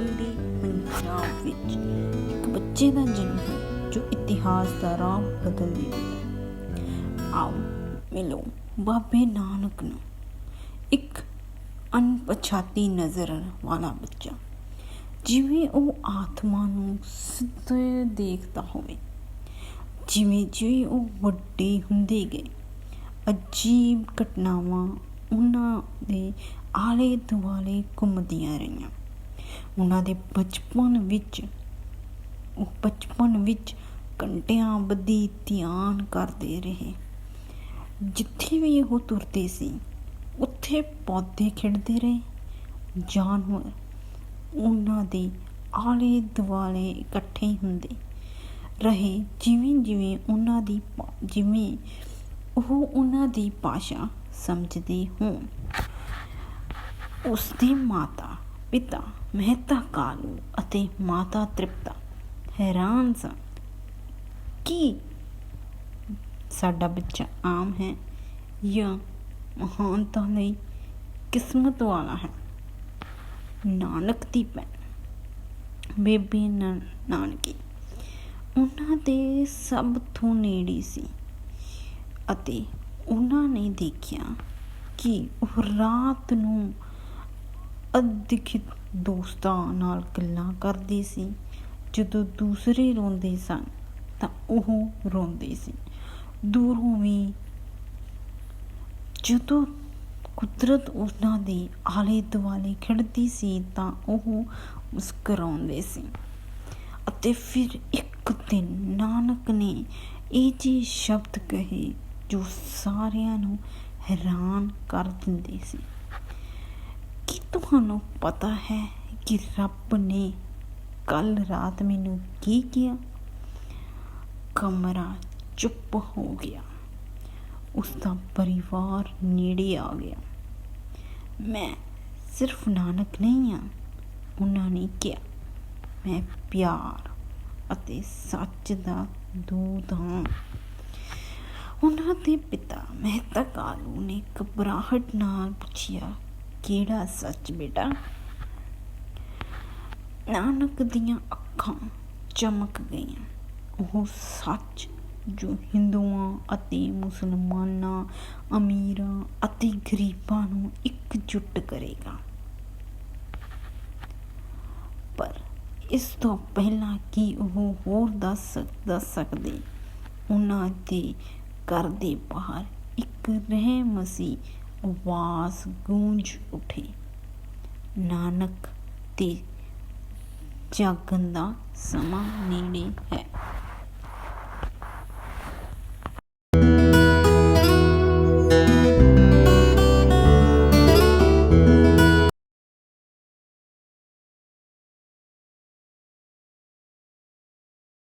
ਪੰਜਾਬ ਵਿੱਚ। ਇੱਕ ਬੱਚੇ ਦਾ ਜਨਮ ਹੋਇਆ, ਜੋ ਇਤਿਹਾਸ ਦਾ ਰਾਹ ਬਦਲ ਦੇਵੇਗਾ ਆਓ, ਮਿਲੋ, ਬਾਬੇ ਨਾਨਕ ਨੂੰ। ਇੱਕ ਅਣਪਛਾਤੀ ਨਜ਼ਰ ਵਾਲਾ ਬੱਚਾ, ਜਿਵੇਂ ਉਹ ਆਤਮਾ ਨੂੰ ਸਿੱਧੇ ਦੇਖਦਾ ਹੋਵੇ। ਜਿਵੇਂ ਜਿਵੇਂ ਉਹ ਵੱਡੇ ਹੁੰਦੇ ਗਏ, ਅਜੀਬ ਘਟਨਾਵਾਂ ਉਹਨਾਂ ਦੇ ਆਲੇ ਦੁਆਲੇ ਘੁੰਮਦੀਆਂ ਰਹੀਆਂ। ਉਹਨਾਂ ਦੇ ਬਚਪਨ ਵਿੱਚ, ਉਹ ਬਚਪਨ ਵਿੱਚ ਘੰਟਿਆਂ ਬੱਧੀ ਧਿਆਨ ਕਰਦੇ ਰਹੇ। ਜਿੱਥੇ ਵੀ ਉਹ ਤੁਰਦੇ ਸੀ, ਉੱਥੇ ਪੌਦੇ ਖਿੜਦੇ ਰਹੇ। ਜਾਨਵਰ ਉਹਨਾਂ ਦੇ ਆਲੇ ਦੁਆਲੇ ਇਕੱਠੇ ਹੁੰਦੇ ਰਹੇ। ਜਿਵੇਂ ਜਿਵੇਂ ਉਹਨਾਂ ਦੀ ਭਾ- ਜਿਵੇਂ ਉਹ ਉਹਨਾਂ ਦੀ ਭਾਸ਼ਾ ਸਮਝਦੇ ਹੋਣ, ਉਸਦੇ ਮਾਤਾ ਪਿਤਾ, ਮਹਿਤਾ ਕਾਲੂ ਅਤੇ ਮਾਤਾ ਤ੍ਰਿਪਤਾ। ਹੈਰਾਨ ਸਨ ਕਿ ਸਾਡਾ ਬੱਚਾ ਆਮ ਹੈ ਜਾਂ ਮਹਾਨਤਾ ਲਈ ਕਿਸਮਤ ਵਾਲਾ ਹੈ। ਨਾਨਕ ਦੀ ਭੈਣ, ਬੇਬੀ ਨਾ- ਨਾਨਕੀ, ਉਹਨਾਂ ਦੇ ਸਭ ਤੋਂ ਨੇੜੇ ਸੀ ਅਤੇ ਉਹਨਾਂ ਨੇ ਦੇਖਿਆ ਕਿ ਉਹ ਰਾਤ ਨੂੰ ਅਧਿਕਿਤ ਦੋਸਤਾਂ ਨਾਲ ਗੱਲਾਂ ਕਰਦੀ ਸੀ। ਜਦੋਂ ਦੂਸਰੇ ਰੋਂਦੇ ਸਨ, ਤਾਂ ਉਹ ਰੋਂਦੇ ਸੀ। ਦੂਰੋਂ ਵੀ ਜਦੋਂ ਕੁਦਰਤ ਉਹਨਾਂ ਦੇ ਆਲੇ ਦੁਆਲੇ ਖਿੜਦੀ ਸੀ, ਤਾਂ ਉਹ ਮੁਸਕਰਾਉਂਦੇ ਸੀ। ਅਤੇ ਫਿਰ ਇੱਕ ਦਿਨ ਨਾਨਕ ਨੇ ਇਹ ਜਿਹੇ ਸ਼ਬਦ ਕਹੇ ਜੋ ਸਾਰਿਆਂ ਨੂੰ ਹੈਰਾਨ ਕਰ ਦਿੰਦੇ ਸੀ। ਕੀ ਤੁਹਾਨੂੰ ਪਤਾ ਹੈ ਕਿ ਰੱਬ ਨੇ ਕੱਲ ਰਾਤ ਮੈਨੂੰ ਕੀ ਕਿਹਾ? ਕਮਰਾ ਚੁੱਪ ਹੋ ਗਿਆ। ਉਸ ਦਾ ਪਰਿਵਾਰ ਨੇੜੇ ਆ ਗਿਆ। ਮੈਂ ਸਿਰਫ ਨਾਨਕ ਨਹੀਂ ਹਾਂ, ਉਹਨਾਂ ਨੇ ਕਿਹਾ। ਮੈਂ ਪਿਆਰ ਅਤੇ ਸੱਚ ਦਾ ਦੂਤ ਹਾਂ। ਉਹਨਾਂ ਦੇ ਪਿਤਾ ਮਹਿਤਾ ਕਾਲੂ ਨੇ ਘਬਰਾਹਟ ਨਾਲ ਪੁੱਛਿਆ ਕਿਹੜਾ ਸੱਚ ਬੇਟਾ? ਨਾਨਕ ਦੀਆਂ ਅੱਖਾਂ ਚਮਕ ਗਈਆਂ। ਉਹ ਸੱਚ ਜੋ ਹਿੰਦੂਆਂ ਅਤੇ ਮੁਸਲਮਾਨਾਂ, ਅਮੀਰਾਂ ਅਤੇ ਗਰੀਬਾਂ ਨੂੰ ਇਕਜੁੱਟ ਕਰੇਗਾ। ਪਰ ਇਸ ਤੋਂ ਪਹਿਲਾਂ ਕਿ ਉਹ ਹੋਰ ਦੱਸ ਦੱਸ ਸਕਦੇ? ਉਹਨਾਂ ਦੇ ਘਰ ਦੇ ਬਾਹਰ ਇੱਕ ਰਹਿਮਸੀ ਆਵਾਜ਼ ਗੂੰਜ ਉੱਠੀ। ਨਾਨਕ ਤੇ ਜਾਗਣ ਦਾ ਸਮਾਂ ਨੇੜੇ ਹੈ।